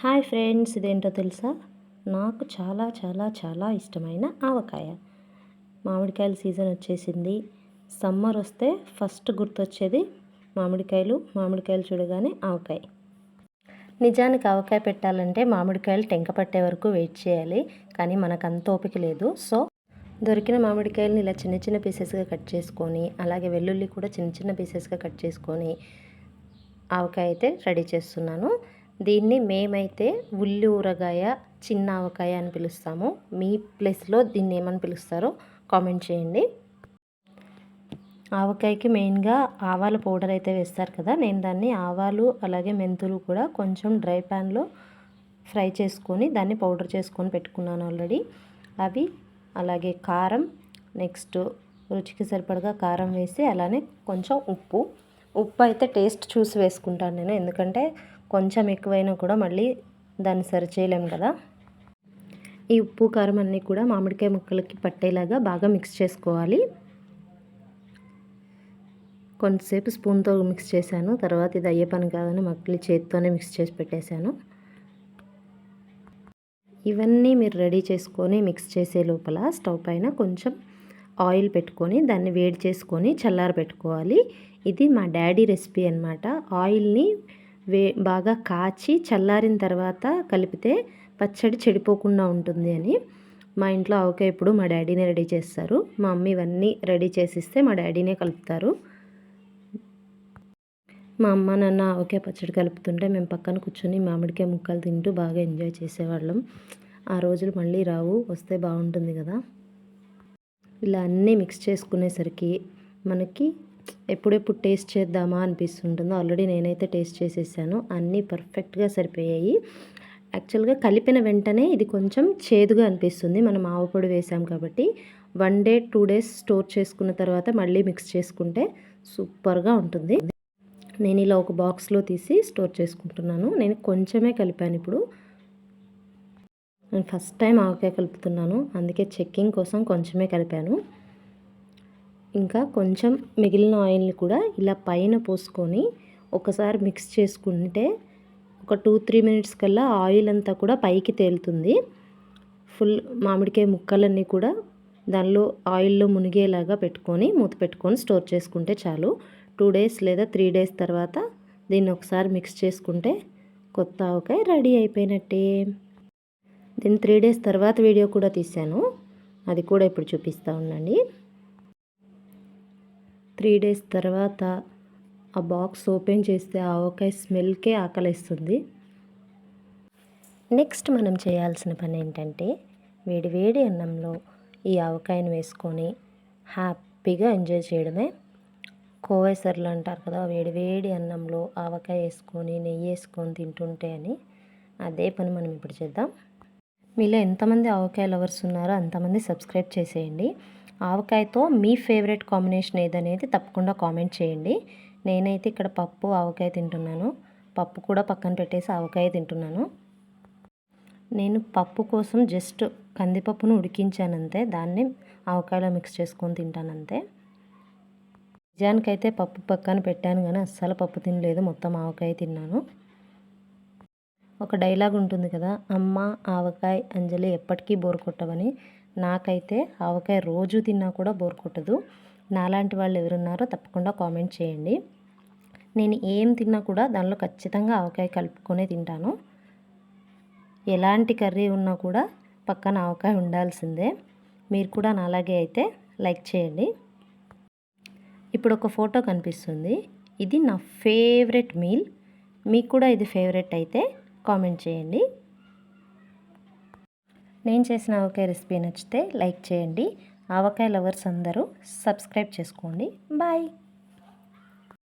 Hi friends ఇదేంటో తెలుసా? నాకు చాలా చాలా చాలా ఇష్టమైన ఆవకాయ. మామిడికాయల సీజన్ వచ్చేసింది. సమ్మర్ వస్తే ఫస్ట్ గుర్తొచ్చేది మామిడికాయలు మామిడికాయలు చూడగానే ఆవకాయ. నిజానికి ఆవకాయ పెట్టాలంటే మామిడికాయలు టెంక పట్టే వరకు వెయిట్ చేయాలి కానీ మనకు అంత ఓపిక లేదు. సో దొరికిన మామిడికాయలను ఇలా చిన్న చిన్న పీసెస్గా కట్ చేసుకొని అలాగే వెల్లుల్లి కూడా చిన్న చిన్న పీసెస్గా కట్ చేసుకొని ఆవకాయ అయితే రెడీ చేస్తున్నాను. దీన్ని మేమైతే ఉల్లి ఊరగాయ చిన్న ఆవకాయ అని పిలుస్తాము. మీ ప్లేస్లో దీన్ని ఏమని పిలుస్తారో కామెంట్ చేయండి. ఆవకాయకి మెయిన్గా ఆవాల పౌడర్ అయితే వేస్తారు కదా నేను దాన్ని ఆవాలు అలాగే మెంతులు కూడా కొంచెం డ్రై ప్యాన్లో ఫ్రై చేసుకొని దాన్ని పౌడర్ చేసుకొని పెట్టుకున్నాను ఆల్రెడీ. అవి అలాగే కారం నెక్స్ట్ రుచికి సరిపడగా కారం వేసి అలానే కొంచెం ఉప్పు ఉప్పు అయితే టేస్ట్ చూసి వేసుకుంటాను నేను ఎందుకంటే కొంచెం ఎక్కువైనా కూడా మళ్ళీ దాన్ని సరిచేయలేము కదా. ఈ ఉప్పు కారం అన్నీ కూడా మామిడికాయ ముక్కలకి పట్టేలాగా బాగా మిక్స్ చేసుకోవాలి. కొంతసేపు స్పూన్తో మిక్స్ చేశాను తర్వాత ఇది అయ్యే పని కాదని మక్కలి చేతితోనే మిక్స్ చేసి పెట్టేశాను. ఇవన్నీ మీరు రెడీ చేసుకొని మిక్స్ చేసే లోపల స్టవ్ పైన కొంచెం ఆయిల్ పెట్టుకొని దాన్ని వేడి చేసుకొని చల్లారబెట్టుకోవాలి ఇది మా డాడీ రెసిపీ అనమాట ఆయిల్ని వే బాగా కాచి చల్లారిన తర్వాత కలిపితే పచ్చడి చెడిపోకుండా ఉంటుంది అని. మా ఇంట్లో ఆవకాయ ఇప్పుడు మా డాడీనే రెడీ చేస్తారు. మా మమ్మీ ఇవన్నీ రెడీ చేసిస్తే మా డాడీనే కలుపుతారు. మా అమ్మ నాన్న ఆవకాయ పచ్చడి కలుపుతుంటే మేము పక్కన కూర్చొని మామిడికాయ ముక్కలు తింటూ బాగా ఎంజాయ్ చేసేవాళ్ళం. ఆ రోజులు మళ్ళీ రావు వస్తే బాగుంటుంది కదా. ఇలా అన్నీ మిక్స్ చేసుకునేసరికి మనకి ఎప్పుడెప్పుడు టేస్ట్ చేద్దామా అనిపిస్తుంటుందో ఆల్రెడీ నేనైతే టేస్ట్ చేసేసాను. అన్నీ పర్ఫెక్ట్గా సరిపోయాయి. యాక్చువల్గా కలిపిన వెంటనే ఇది కొంచెం చేదుగా అనిపిస్తుంది. మనం ఆవుపొడి వేసాం కాబట్టి one day two days store చేసుకున్న తర్వాత మళ్ళీ మిక్స్ చేసుకుంటే సూపర్గా ఉంటుంది. నేను ఇలా ఒక బాక్స్లో తీసి స్టోర్ చేసుకుంటున్నాను. నేను కొంచెమే కలిపాను ఇప్పుడు. నేను ఫస్ట్ టైం ఆవకాయ కలుపుతున్నాను. అందుకే చెక్కింగ్ కోసం కొంచెమే కలిపాను. ఇంకా కొంచెం మిగిలిన ఆయిల్ని కూడా ఇలా పైన పోసుకొని ఒకసారి మిక్స్ చేసుకుంటే ఒక టూ త్రీ మినిట్స్ కల్లా ఆయిల్ అంతా కూడా పైకి తేలుతుంది. ఫుల్ మామిడికాయ ముక్కలన్నీ కూడా దానిలో ఆయిల్లో మునిగేలాగా పెట్టుకొని మూత పెట్టుకొని స్టోర్ చేసుకుంటే చాలు. టూ డేస్ లేదా త్రీ డేస్ తర్వాత దీన్ని ఒకసారి మిక్స్ చేసుకుంటే కొత్త ఆవకాయ రెడీ అయిపోయినట్టే. దీన్ని త్రీ డేస్ తర్వాత వీడియో కూడా తీశాను. అది కూడా ఇప్పుడు చూపిస్తూ ఉండండి. త్రీ డేస్ తర్వాత ఆ బాక్స్ ఓపెన్ చేస్తే ఆవకాయ స్మెల్కే ఆకలిస్తుంది. నెక్స్ట్ మనం చేయాల్సిన పని ఏంటంటే వేడి వేడి అన్నంలో ఈ ఆవకాయను వేసుకొని హ్యాపీగా ఎంజాయ్ చేయడమే. కోవేసర్లు అంటారు కదా వేడి వేడి అన్నంలో ఆవకాయ వేసుకొని నెయ్యి వేసుకొని తింటుంటే అని అదే పని మనం ఇప్పుడు చేద్దాం. మీలో ఎంతమంది ఆవకాయ లవర్స్ ఉన్నారో అంతమంది సబ్స్క్రైబ్ చేసేయండి. ఆవకాయతో మీ ఫేవరెట్ కాంబినేషన్ ఏదనేది తప్పకుండా కామెంట్ చేయండి. నేనైతే ఇక్కడ పప్పు ఆవకాయ తింటున్నాను. పప్పు కూడా పక్కన పెట్టేసి ఆవకాయ తింటున్నాను. నేను పప్పు కోసం జస్ట్ కందిపప్పును ఉడికించానంతే. దాన్ని ఆవకాయలో మిక్స్ చేసుకొని తింటానంతే. నిజానికైతే పప్పు పక్కన పెట్టాను కానీ అస్సలు పప్పు తినలేదు. మొత్తం ఆవకాయ తిన్నాను. ఒక డైలాగ్ ఉంటుంది కదా అమ్మ ఆవకాయ అంజలి ఎప్పటికీ బోర్ కొట్టవని. నాకైతే ఆవకాయ రోజు తిన్నా కూడా బోర్ కొట్టదు. నాలాంటి వాళ్ళు ఎవరున్నారో తప్పకుండా కామెంట్ చేయండి. నేను ఏం తిన్నా కూడా దానిలో ఖచ్చితంగా ఆవకాయ కలుపుకొనే తింటాను. ఎలాంటి కర్రీ ఉన్నా కూడా పక్కన ఆవకాయ ఉండాల్సిందే. మీరు కూడా నాలాగే అయితే లైక్ చేయండి. ఇప్పుడు ఒక ఫోటో కనిపిస్తుంది. ఇది నా ఫేవరెట్ మీల్. మీకు కూడా ఇది ఫేవరెట్ అయితే కామెంట్ చేయండి. నేను చేసిన ఆవకాయ రెసిపీ నచ్చితే లైక్ చేయండి. ఆవకాయ లవర్స్ అందరూ సబ్స్క్రైబ్ చేసుకోండి. బాయ్.